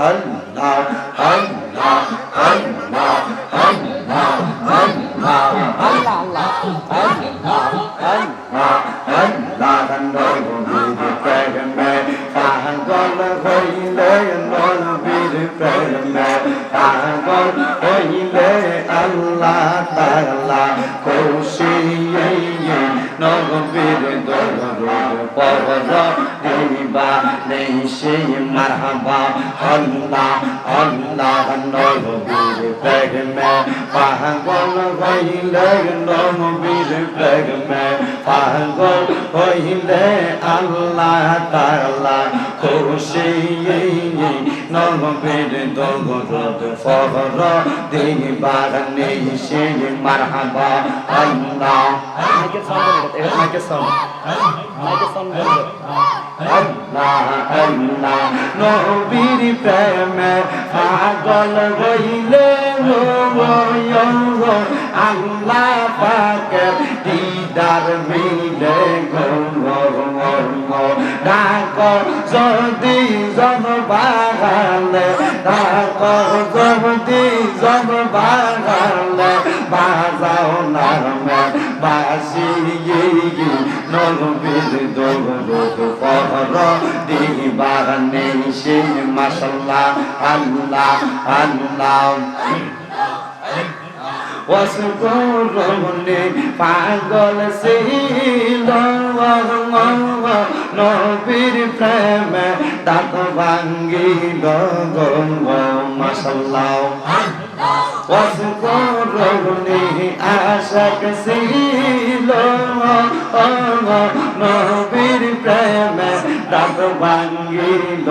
আল্লাহ আল্লাহ আল্লাহ আল্লাহ আল্লাহ আল্লাহ আল্লাহ আল্লাহ আল্লাহ আল্লাহ নবীর Allah Allah Allah bir pegme pahagon hoile nom bir pegme pahagon hoile Allah Taala খুশি nom bir dolgod fahra din barne şe marhaba Allah Make a song. Make a song. Make a song. আল্লাহ আল্লাহ নবীর প্রেমে পাগল হইলে আল্লাহ পাকে দিদার মিলে ডাক যদি জন বাগালে, ডাক যদি জন বাগালে, বাজাও নামে বাসি নবীর দৌড় পহর দিবার নেই সে মাসাল্লাহ আল্লাহ আল্লাহ অসুরমনে পাগল ছিল। নবীর প্রেমে দাঁত ভাঙ্গিল মাসাল্লাহ অসুরমনে আশাক ছিল। নবীর প্রেমে দাঁত ভাঙ্গিল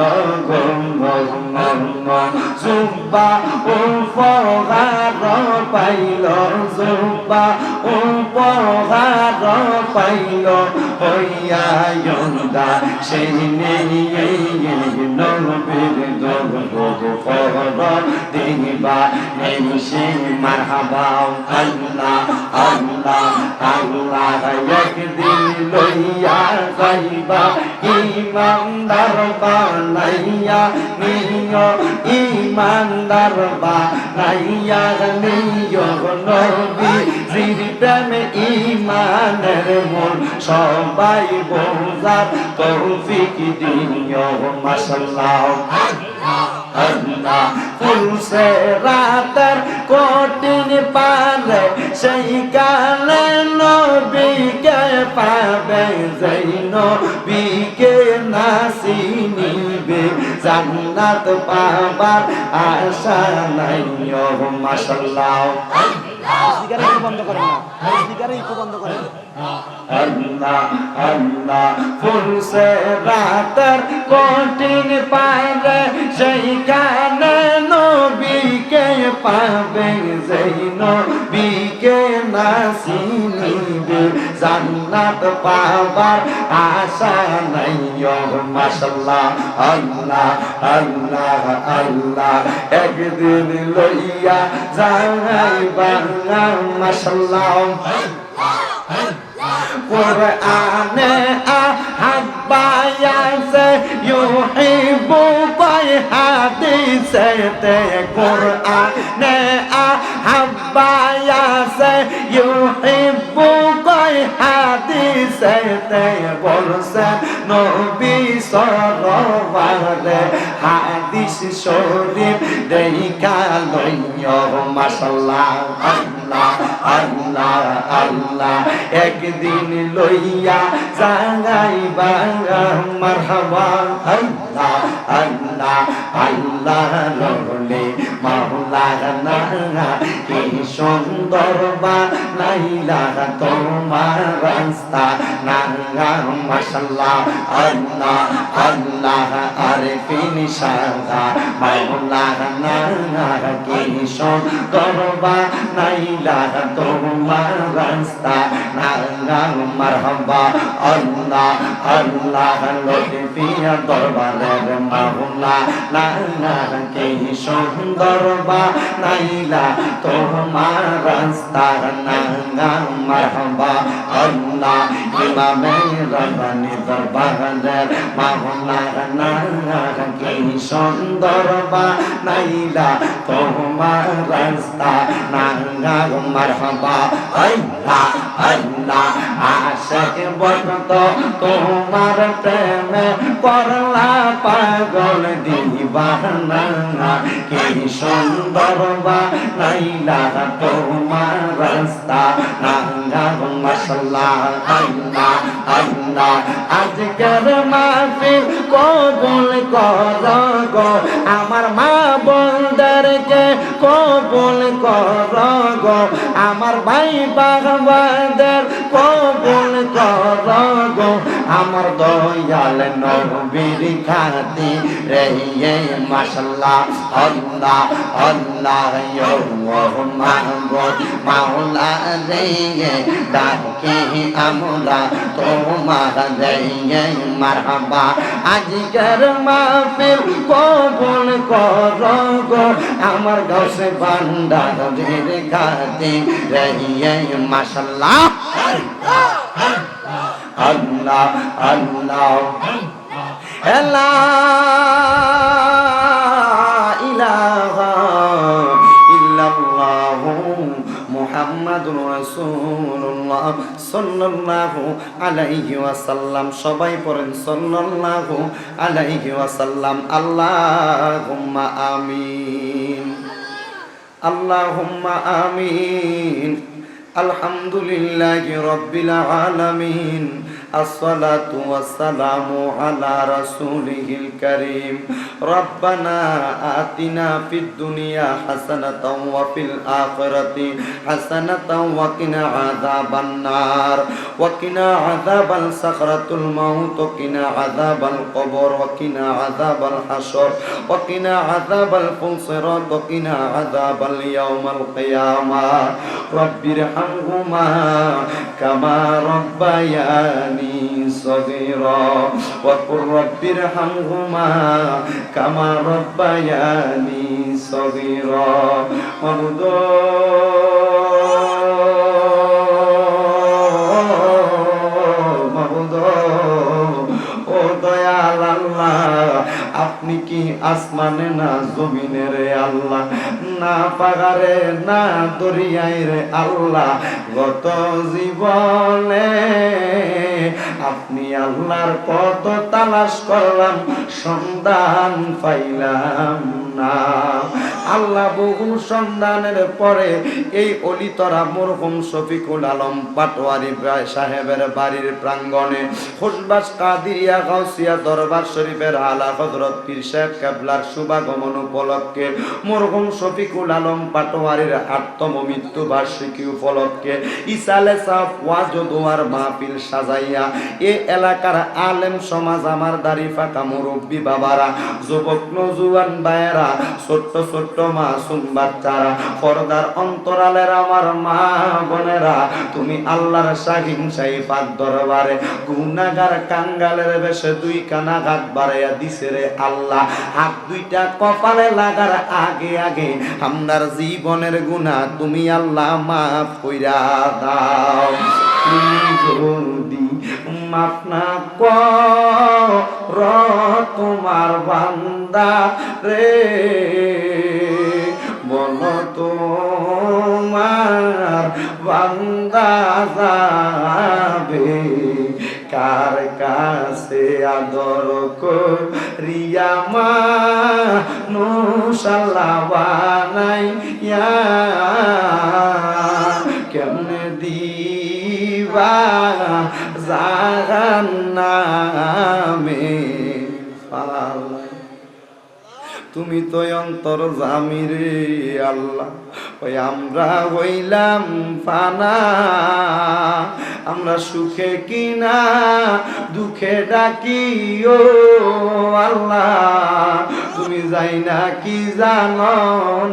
সুব্বা উপহার পাইল সুব্বা উপহার পাইল হইয়া যন্দা সেই নবীর দরদ ফর দিবা নেই সেই মারহাবা আল্লাহ আল্লাহ আল্লাহ একদিন লইয়া যাইবা ইমানদার বানাইয়া নিয় ইমানদার বানাইয়া নিয় নবী শ্রীর ইমানের মন, সবাই বোঝার তৌফিক দিয় মাসাল্লাহ আল্লাহ ফুলসে রাতের কঠিন পারে সেই কালে নবীকে পাবে যেই নবীকে নাসি নিবে জান্নাত পাবার আশা নাই ও মাশাল্লাহ স্পিকারে একটু বন্ধ করেন না স্পিকারে একটু বন্ধ করেন। আল্লাহ আল্লাহ ফুলসে রাতের কঠিন পারে সেই কানে নবীকে পাবে যেই নবীকে নাসি নিবে জান্নাত পাবার আশা নাই মাশাল্লাহ আল্লাহ আল্লাহ আল্লাহ। একদিন লইয়া যাইবার মাশাল্লাহ কোরআনে আহবায়াসে ইউহিবু বাই হাদিসে তে। কোরআনে আহবায়াসে ইউহিবু হাদিসেতে বলছে নবী সরবারে হাদিস শরীফ দেখা লইয় মাশাল্লাহ, আল্লাহ আল্লাহ আল্লাহ। একদিন লইয়া জাগাইবা মারহাবা, আল্লাহ আল্লাহ আল্লাহ রলে মাওলা না কি সুন্দর বা লাইলা তোমার রাস্তা। না মাশাল্লাহ, আল্লাহ আল্লাহ, আরে ফিনি সাদা মাওলার নারার কেশ করবা না মারহাবা, আল্লাহ আল্লাহ লতিফিয়া দরবারের মাওলা না না কি সুন্দর বা নাইলা তোমার রাস্তা নাঙ্গা মারহাবা। আল্লাহ ইমামে রবানি দরবারের মাওলা নাঙ্গা কি সুন্দর বা নাইলা তোমার রাস্তা নাঙ্গা মারহাবা। আল্লাহ আল্লাহ আশেক বসন্ত তোমার প্রেমে করলা পাগল দিবানা। কি সুন্দর বা নাইলা তোমার রাস্তা নাঙ্গা মশলা আল্লাহ আল্লাহ আজকের কবুল কর গো আমার মা বলদারকে কবুল কর গো আমার ভাই বাগবাদের কবুল কর আমার দয়াল নবীর খাতি রে মাশাল্লাহ, আল্লাহ আল্লাহ ইয়ো মাহবুব, মাওলা রে ডাকে আমরা তোমার রে মারহাবা। আজকের মাহফিল কবুল কর গো, আমার গাছে বান্দারের খাতি রে মাশাল্লাহ। আল্লাহ আল্লাহ রাসূলুল্লাহ সাল্লাল্লাহু আলাইহি ওয়াসাল্লাম সবাই পড়েন সাল্লাল্লাহু আলাইহি ওয়াসাল্লাম আল্লাহুম্মা আমিন আল্লাহুম্মা আমিন الحمد لله رب العالمين الصلاة والسلام على رسوله الكريم ربنا آتنا في الدنيا حسنة وفي الآخرة حسنة وقنا عذاب النار. وقنا عذاب الصخرة الموت وقنا عذاب القبر وقنا عذاب الحشر وقنا عذاب الفنصرات وقنا عذاب اليوم القيامة. رب ارحم ارحمهما كما ربياني صغيرا وقل رب ارحمهما كما ربياني صغيرا মাবুদ ও দয়াল আল্লাহ আপনি কি আসমানে না জমিনে রে আল্লাহ না পাগারে না দরিয়ায় রে আল্লাহ। গত জীবনে আপনি আল্লাহর কত তালাশ করলাম, সন্ধান পাইলাম না। আল্লাহ বহু সন্ধানের পরে এই অলিতরা মরহুম শফিকুল আলম পাটোয়ারি সাহেবের বাড়ির প্রাঙ্গণে খুশবাস কাদিরিয়া গাউসিয়া দরবার শরীফের আলা হজরত পীর সাহেব কেবলার শুভাগমন উপলক্ষে মরহুম শফিকুল আলম পাটোয়ারির আটতম মৃত্যু বার্ষিকী উপলক্ষে ইসালে সাফ ওয়াজদুয়ার মাহফিল সাজাইয়া এ এলাকার আলেম সমাজ আমার দাড়ি ফাঁকা মুরব্বী বাবারা, যুবক নজুয়ান বায়েরা ছোট্ট ছোট্ট মাসুম বাচ্চারা, পর্দার অন্তরালের আমার মা বোনেরা, তুমি আল্লাহর শাহিন সাই পাক দরবারে গুনাগার কাঙ্গালের বেশে দুই কানা হাত বাড়াইয়া দিছে রে আল্লাহ। হাত দুইটা কপালে লাগার আগে আগে আমরার জীবনের গুনাহ তুমি আল্লাহ মাফ কইরা দাও। যদি মাফ না কর, তোমার বান্দা রে বল তোমার বান্দা যাবে। কার কাছে আদর করিয়া মা নুসাল্লা বানাইয়া কেমনে দিবা জাহান্নামে? তুমি তো অন্তর জামিরে, আল্লাহ। ওই আমরা হইলাম ফানা। আমরা সুখে কিনা, দুঃখে ডাকি ও আল্লাহ। তুমি যাই না কি জানো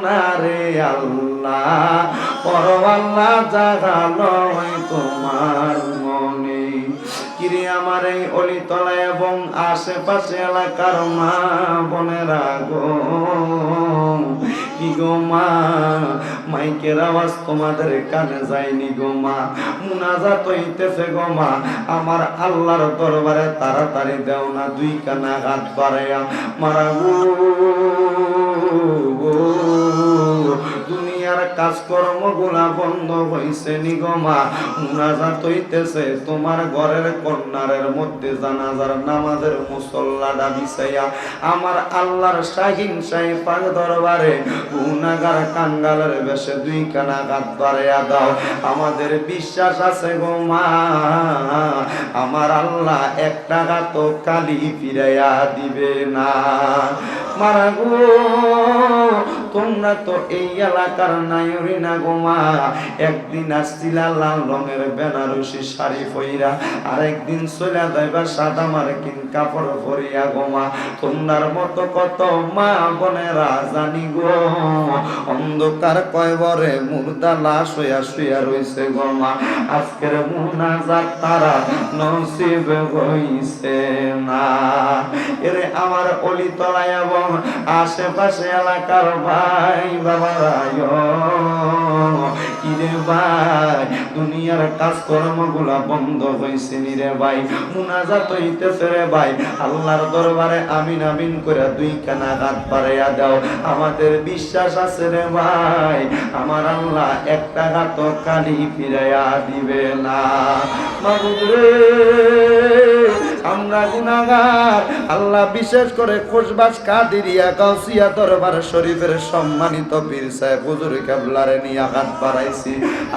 না রে আল্লাহ। পর আল্লাহ জাগালো তোমার মনে কিরে আমার এই অলিতলা এবং আশেপাশে এলাকার মা বোনেরা কি গো মা? মাইকের আওয়াজ তোমাদের কানে যায়নি গো মা। মুনাজাত হইতেছে গো মা। আমার আল্লাহর দরবারে তাড়াতাড়ি দেও না দুই কানা হাত বাড়াইয়া মারা গো। দুনিয়ার কাজকর্মগুলা বন্ধ হইছে নিগমা মুনাজাত হইতেছে তোমার ঘরের কন্যারের মধ্যে জানাজার নামাজের মুসল্লাটা বিছাইয়া আমার আল্লাহর শাহিন শাহী পাক দরবারে গুনাগার কাঙ্গালের বেশে দুই কানা গাত বাড়াইয়া দাও। আমাদের বিশ্বাস আছে গো মা। আমার আল্লাহ এক টাকা তো কালি ফিরাইয়া দিবে না। মারা গো তোমরা তো এই এলাকার না গো মা। একদিন আসছিলা লাল রঙের বেনারসি শাড়ি পইরা আর একদিন সাদা মার্কিন কাপড় পরিয়া গো মা। তোমার মতো কত মা বোনেরা জানি গো। অন্ধকার কয়বরে মুর্দা লাশ হইয়া শুয়া রইছে গো মা। আজকের মুনাজাত তারা নসিব হইছে না। এরে আমার অলি তলায় আশেপাশে এলাকার ভাই ভাই? দুনিয়ার কাজকর্মগুলা বন্ধ হয়েছে ভাই। মুনাজাত হইতেছে রে ভাই। আল্লাহর দরবারে আমিন আমিন করে দুই কানা হাত বাড়াইয়া দাও। আমাদের বিশ্বাস আছে রে ভাই। আমার আল্লাহ একটা হাত কালি ফিরাইয়া দিবে না। আমরা গুনাগার আল্লাহ বিশেষ করে খোশবাস কাদিরিয়া গাউসিয়া দরবার শরীফের সম্মানিত পীর সাহেব, হুজুর কেবলারে নিয়ে হাত বাড়াইছি।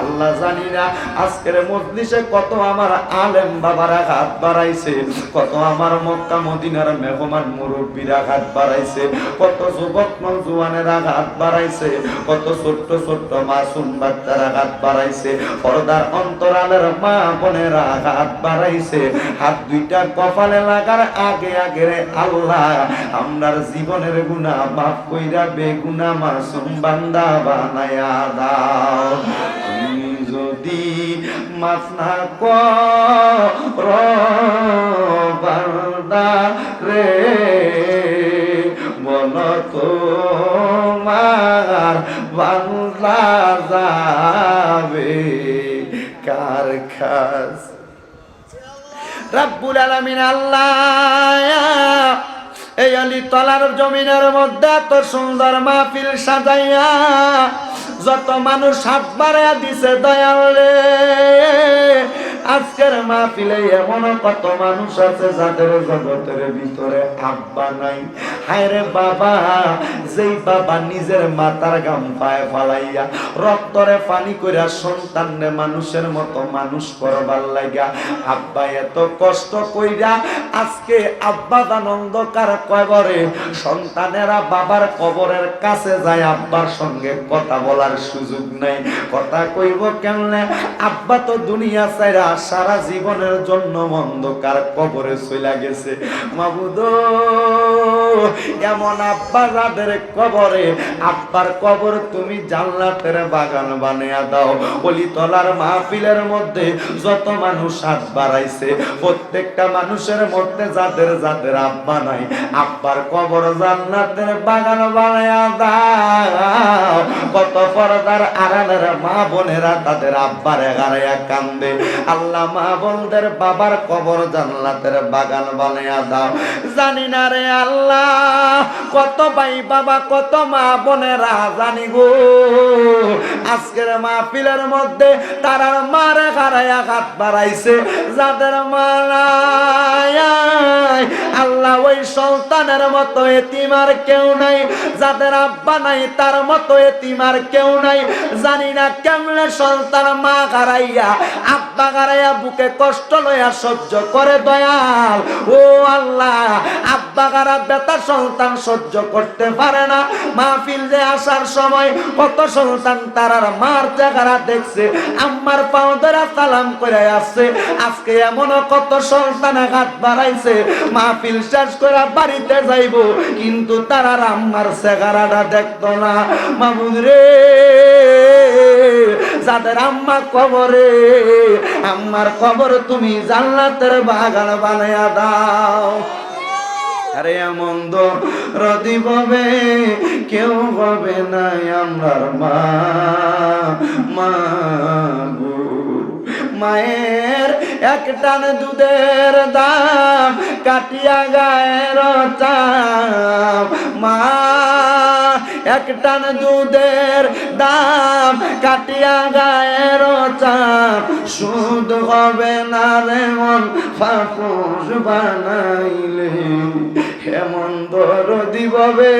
আল্লাহ জানি না আজকের মজলিসে কত আমার আলেম বাবারা হাত বাড়াইছে, কত আমার মক্কা মদিনার মেহমান মুরব্বীরা হাত বাড়াইছে, কত যুবক নজুয়ানেরা হাত বাড়াইছে, কত ছোট্ট ছোট্ট মাসুম বাচ্চারা হাত বাড়াইছে, পর্দার অন্তরালের মা বোনেরা হাত বাড়াইছে, হাত দুইটা কপালে লাগার আগে আগে আল্লাহ, আমরার জীবনের গুনাহ মাফ কইরা বেগুনা মাসুম বান্দা বানায়া দাও। তুমি যদি মাফ না কর বান্দা রে বল তোমার বাংলা যাবে কার খাস রাব্বুল আল্লাহ, এই অলি তলার জমিনের মধ্যে এত সুন্দর মাহফিল সাজাইয়া যত মানুষ হাত বাড়া দিছে দয়াল আজকের মাহফিলে এমন কত মানুষ আছে যাদের জগতের ভিতরে আব্বা নাই। হায় রে বাবা, যেই বাবা নিজের মাতার গাম পায়ে ফালাইয়া রক্তরে পানি কইরা সন্তানরে মানুষের মতো মানুষ করবার লাগা আব্বা এত কষ্ট কইরা আজকে আব্বা অন্ধকার কবরে সন্তানেরা বাবার কবরের কাছে যায়, আব্বার সঙ্গে কথা বলার সুযোগ নাই। কথা কইব কেমনে? আব্বা তো দুনিয়া চাইরা সারা জীবনের জন্য অন্ধকার কবরে চইলা গেছে। মাবুদ, এমন আব্বা যাদের কবরে, আব্বার কবর তুমি জান্নাতের বাগান বানিয়ে দাও। অলি তলার মাহফিলের মধ্যে যত মানুষ হাত বাড়াইছে, প্রত্যেকটা মানুষের মধ্যে যাদের যাদের আব্বা নাই, আব্বার কবর জান্নাতের বাগান বানায়া দাও। কত পর্দার আড়ালের মা বোনেরা তাদের আব্বার কান্দে। আল্লাহ মা বোনদের বাবার কবর বাগান জানি না রে আল্লাহ, কত ভাই বাবা, কত মা বোনেরা জানি গো। আজকের মধ্যে তারার মারে খারাইয়া হাত বাড়াইছে। যাদের মারায় আল্লাহ ওই সন্তানের মতো এতিমার কেউ নাই। যাদের আব্বা নাই, তার মতো এতিমার কেউ নাই। জানি না কেমনে সন্তান মা হারাইয়া আব্বা হারাইয়া বুকে কষ্ট লইয়া সহ্য করে দয়াল। ও আল্লাহ, আব্বা গারা বেতা সন্তান সহ্য করতে পারে না। মাহফিল যে আসার সময় কত সন্তান তারার মার জায়গারা দেখছে। আম্মার পাও ধরা সালাম করে আসছে। আজকে এমন কত সন্তান হাত বাড়াইছে। মাহফিল শেষ করে বাড়িতে যাইব, কিন্তু তারার আম্মার চেহারাটা দেখতো না। মামুদ রে যাদের আম্মা কবরে, আম্মার কবর তুমি জান্নাতের বাগান বানায়া দাও। আরে এমন রদি ববে, কেউ ববে না আমার মা মা মায়ের এক টান দুধের দাম, কাটিয়া গায়ের চাম। মা, এক টান দুধের দাম, কাটিয়া গায়ের চাম। সুদ হবে না রে মন ফাপুস বানাইলে। এমন দর দিববে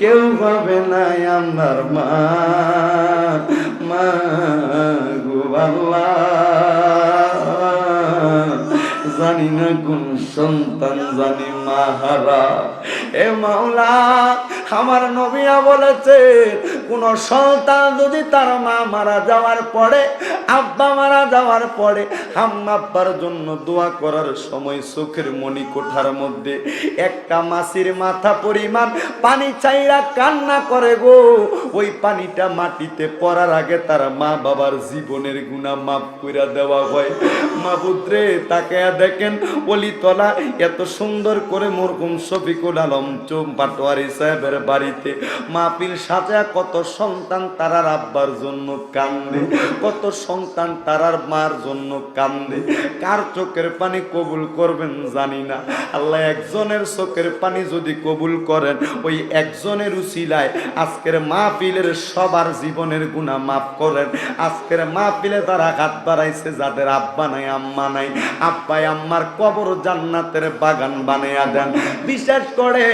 কেউ পাবে না আমার মা। মা গো আল্লাহ জানি না কোন সন্তান জানি মাহারা। এ মাওলা, আমার নবিয়া বলেছে, কোন সন্তান যদি তার মা মারা যাওয়ার পরে আব্বা মারা যাওয়ার পরে আব্বার জন্য দোয়া করার সময় চোখের মণি কোঠার মধ্যে একটা মাসির মাথা পরিমাণ পানি চাইরা কান্না করে গো। ওই পানিটা মাটিতে পড়ার আগে তার মা বাবার জীবনের গুণা মাফ কইরা দেওয়া হয়। মা মাবুদ্রে তাকে দেখেন অলিতলা এত সুন্দর করে মরকুম শফিকুল আলম চোম পাটোয়ারি সাহেবের বাড়িতে। মাহফিল সাজা কত সন্তান তারার আব্বার জন্য কান্দে, কত সন্তান তারার মার জন্য কান্দে। কার চোখের পানি কবুল করবেন জানি না। আল্লাহ একজনের চোখের পানি যদি কবুল করেন, ওই একজনের উসিলায় আজকের মাহফিলের সবার জীবনের গুণা মাফ করেন। আজকের মাহফিলে তারা হাত বাড়াইছে যাদের আব্বা নাই, আম্মা নাই। আব্বাই আম্মার কবর জান্নাতের বাগান বানিয়ে দেন। বিশেষ করে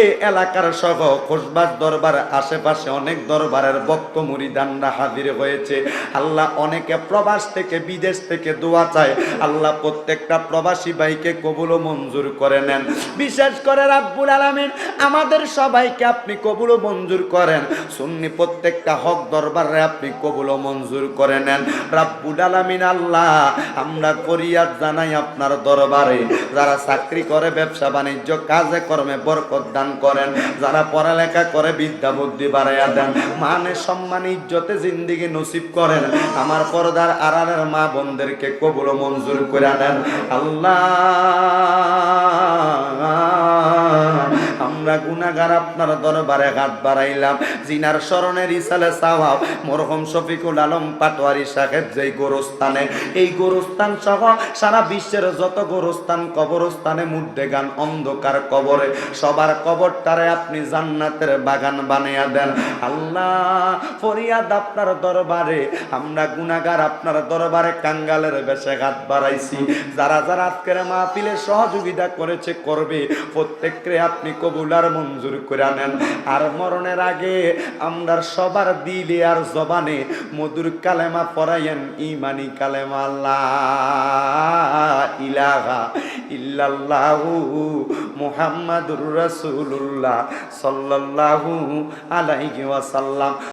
এই এলাকার সহ খোসবাস দরবার আশেপাশে অনেক দরবারের বক্ত মুরিদানরা হাজির হয়েছে। আল্লাহ অনেকে প্রবাস থেকে বিদেশ থেকে দোয়া চায়। আল্লাহ প্রত্যেকটা প্রবাসী ভাইকে কবুল মঞ্জুর করে নেন। বিশেষ করে রাব্বুল আলামিন, আমাদের সবাইকে আপনি কবুল মঞ্জুর করেন। সুন্নি প্রত্যেকটা হক দরবারে আপনি কবুল মঞ্জুর করে নেন। রাব্বুল আলামিন আল্লাহ, আমরা করিয়াত জানাই আপনার দরবারে, যারা চাকরি করে, ব্যবসা বাণিজ্য, কাজে কর্মে বরকত দান করেন, যারা পড়ালেখা করে, বিদ্যা বুদ্ধি বাড়াইয়া দেন মানে সম্মান, ইজ্জতে জিন্দিগি নসিব করেন। আমার পর্দার আড়ালের মা বোনদেরকে কবুল মঞ্জুর করে দেন। আল্লাহ আমরা গুনাগার আপনার দরবারে হাত বাড়াইলাম। জিনার স্মরণের ইসালে সাহাব মরহম শফিকুল আলম পাটোয়ারি সাহেব যেই গোরস্থানে, এই গোরস্থান সহ সারা বিশ্বের যত গোরস্থান কবরস্থানে মুদ্দে গান অন্ধকার কবরে, সবার কবরটারে আপনি জান্নাতের বাগান বানিয়ে দেন। আল্লাহ, ফরিয়াদ আপনার দরবারে, আমরা গুনাগার আপনার দরবারে কাঙ্গালের বেশে হাত বাড়াইছি। যারা যারা আজকের মাহফিলে সহযোগিতা করেছে, করবে। প্রত্যেককে আপনি কবুলার মঞ্জুর করে নেন আর মরণের আগে আমরা সবার দিলে আর জবানে মধুর কালেমা পড়াইয়েন, ইমানি কালেমা আল্লাহ ইলাহা ইল্লাল্লাহু মুহাম্মাদুর রাসূলুল্লাহ সাল্লাল্লাহু আলাইহি ওয়াসাল্লাম।